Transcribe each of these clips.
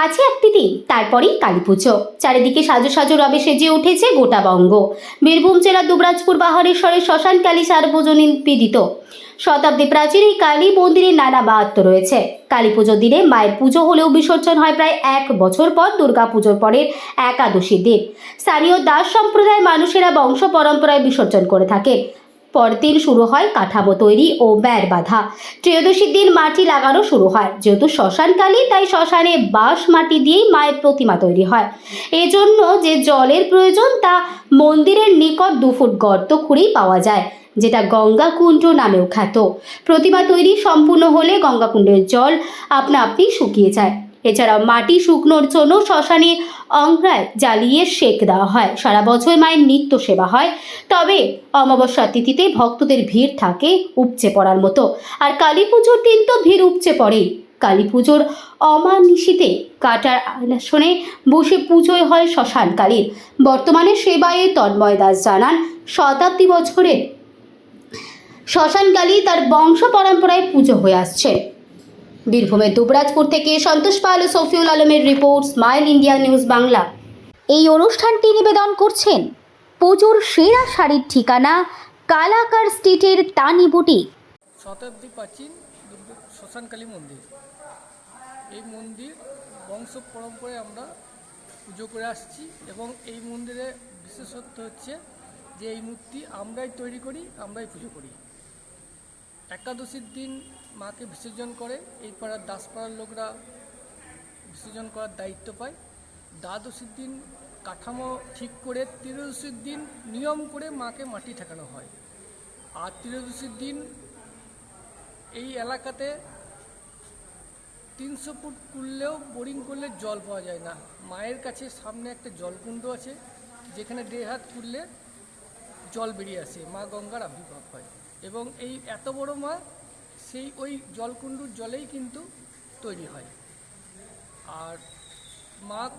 মাঝে একটি দিন, তারপরেই কালী পুজো। চারিদিকে সাজো সাজো রবে সেজে উঠেছে গোটা বঙ্গ। বীরভূম জেলার দুবরাজপুর বাহারেশ্বরের শ্মশান কালী সার্বজনীন পীড়িত। শতাব্দী প্রাচীর এই কালী মন্দিরে নানা বাহাত্ম রয়েছে। কালী পুজোর দিনে মায়ের পুজো হলেও বিসর্জন হয় প্রায় এক বছর পর দুর্গা পুজোর পরের একাদশীর দিন। স্থানীয় দাস সম্প্রদায়ের মানুষেরা বংশ পরম্পরায় বিসর্জন করে থাকে পরদিন শুরু হয় কাঠামো তৈরি ও ব্যয়ের বাঁধা। ত্রয়োদশীর দিন মাটি লাগানো শুরু হয়। যেহেতু শ্মশানকালী তাই শ্মশানে বাঁশ মাটি দিয়েই মায়ের প্রতিমা তৈরি হয়। এজন্য যে জলের প্রয়োজন, তা মন্দিরের নিকট দু ফুট গর্ত খুঁড়েই পাওয়া যায়, যেটা গঙ্গা গঙ্গাকুণ্ড নামেও খ্যাত। প্রতিমা তৈরি সম্পূর্ণ হলে গঙ্গাকুণ্ডের জল আপনা আপনি শুকিয়ে যায়। এছাড়াও মাটি শুকনোর জন্য শ্মশানে অংরায় জ্বালিয়ে সেক দেওয়া হয়। সারা বছর মায়ের নিত্য সেবা হয়। তবে অমাবস্যা তিথিতে ভক্তদের ভিড় থাকে উপচে পড়ার মতো। আর কালী পুজোর দিন তো ভিড় উপচে পড়েই। কালী পুজোর অমানিশিতে কাটার আসনে বসে পুজোয় হয় শ্মশান কালীর। বর্তমানে সেবায়ে তন্ময় দাস জানান, শতাব্দী বছরের শ্মশানকালী তার বংশ পরম্পরায় পুজো হয়ে আসছে। বীরভূমের দুবরাজপুর থেকে সন্তোষ পাল ও সফিউল আলমের report smile India news Bangla. এই অনুষ্ঠানটি নিবেদন করছেন পুজোর সেরা শাড়ির ঠিকানা কালাকার স্ট্রিটের তানি বুটিক। শতাব্দী প্রাচীন শ্মশানকালী মন্দির। এই মন্দির বংশ পরম্পরায় আমরা পুজো করে আসছি এবং এই মন্দিরে বিশেষত্ব হচ্ছে যে এই মূর্তি আমরাই তৈরি করি, আমরাই পুজো করি। একাদশীর দিন মাকে বিসর্জন করে, এই পাড়ার দাসপাড়ার লোকরা বিসর্জন করার দায়িত্ব পায়। দ্বাদশীর দিন কাঠামো ঠিক করে, ত্রয়োদশীর দিন নিয়ম করে মাকে মাটি ঠেকানো হয়। আর ত্রয়োদশীর দিন এই এলাকাতে তিনশো ফুট করলেও বোরিং করলে জল পাওয়া যায় না। মায়ের কাছে সামনে একটা জলকুণ্ড আছে, যেখানে দেড় হাত করলে জল বেরিয়ে আসে, মা গঙ্গার আবির্ভাব হয়। এবং এই এত বড় মা, সেই ওই জলকুণ্ডুর জলেই কিন্তু তৈরি হয়। আর মা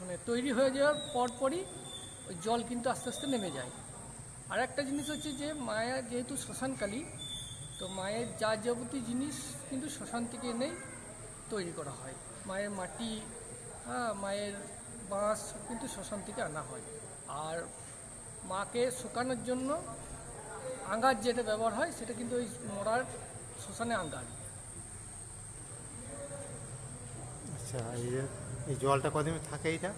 মানে তৈরি হয়ে যাওয়ার পরপরই ওই জল কিন্তু আস্তে আস্তে নেমে যায়। আর একটা জিনিস হচ্ছে যে, মায়া যেহেতু শ্মশানকালী, তো মায়ের যা যাবতীয় জিনিস কিন্তু শ্মশান থেকে এনেই তৈরি করা হয়। মায়ের মাটি হ্যাঁ মায়ের বাঁশ কিন্তু শ্মশান থেকে আনা হয়। আর মাকে শুকানোর জন্য আঙ্গার যেটা ব্যবহার হয় সেটা কিন্তু ওই মরার শ্মশানে আঙ্গার। আচ্ছা এই জলটা কদিন থাকে এইটা?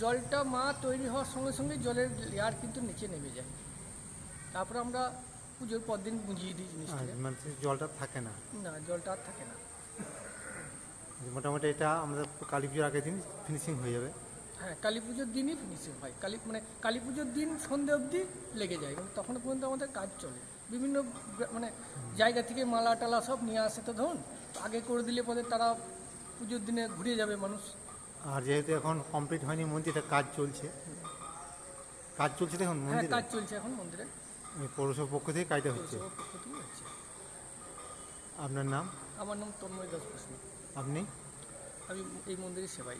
জলটা মা তৈরি হওয়ার সঙ্গে সঙ্গে জলের লেয়ার কিন্তু নিচে নেমে যায়। তারপরে আমরা পুজোর পর দিন বুঝিয়ে দিই আর জিনিসটাকে মানে জলটা থাকে না? না জলটা আর থাকে না। মোটামুটি এটা আমাদের কালী পুজোর আগের দিন ফিনিশিং হয়ে যাবে। হ্যাঁ কালী পুজোর দিনই ফিনিশিং হয়। কালী মানে কালী পুজোর দিন সন্ধে অবধি লেগে যায় তখন পর্যন্ত আমাদের কাজ চলে। বিভিন্ন মানে জায়গা থেকে মালা টালা সব নিয়ে আসে তো ধরুন আগে করে দিলে পরে তারা পুজোর দিনে যাবে মানুষ। আর যেহেতু এখন কমপ্লিট হয়নি মন্দিরটা কাজ চলছে। কাজ চলছে হ্যাঁ মন্দিরে? কাজ চলছে এখন মন্দিরে। পৌরসভার পক্ষ থেকে কাজটা হচ্ছে। আপনার নাম? আমার নাম তন্ময় দাস আপনি? আমি এই মন্দিরের সেবাই